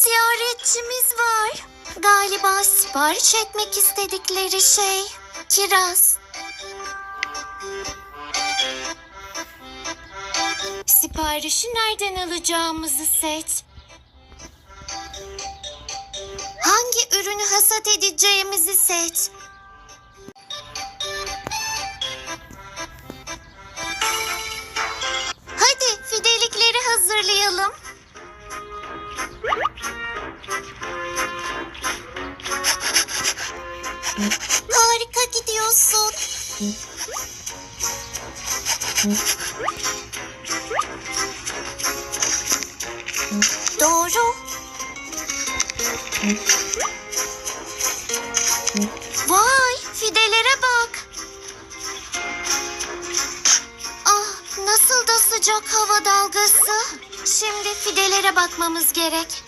ziyaretçimiz var. Galiba sipariş etmek istedikleri şey kiraz. Siparişi nereden alacağımızı seç. Hangi ürünü hasat edeceğimizi seç. Harika gidiyorsun. Doğru. Vay, fidelere bak. Ah, nasıl da sıcak hava dalgası. Şimdi fidelere bakmamız gerek.